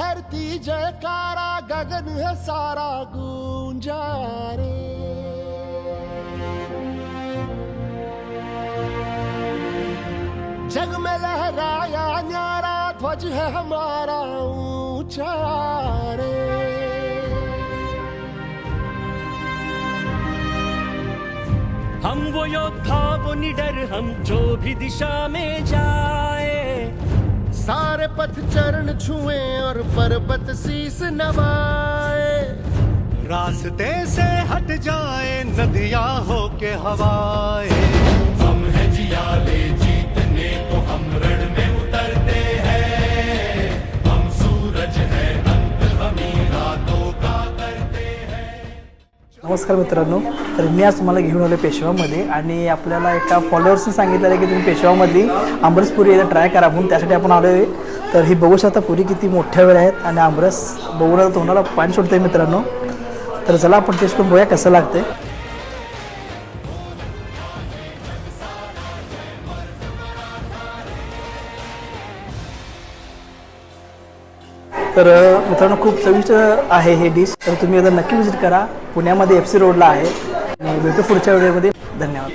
धरती जयकारा, गगन है सारा गूंजा रे जग में लहराया न्यारा, ध्वज है हमारा ऊँचा हम वो योद्धा, वो निडर, हम जो भी दिशा में जाए। सारे पथ चरण छुए और पर्वत शीस नवाए। रास्ते से हट जाए, नदियाँ हो के हवाए। नमस्कार मित्रांनो. तर मी आज तुम्हाला घेऊन आलो पेशवामध्ये आणि आपल्याला एका फॉलोअर्सने सांगितलेलं आहे की तुम्ही पेशवामधली आमरस पुरी एकदा ट्राय करा म्हणून त्यासाठी आपण आलो आहे तर ही बघू शकता पुरी किती मोठ्या वेळ आहेत आणि आंबरस बघून तोंडाला पाणी आहे मित्रांनो. तर चला आपण टेस्ट करून बघूया कसं लागते तर मित्रांनो खूप चविष्ट आहे हे डिश तर तुम्ही एकदा नक्की विजिट करा. पुण्यामध्ये एफ सी रोडला आहे. आणि भेटू पुढच्या व्हिडिओमध्ये धन्यवाद.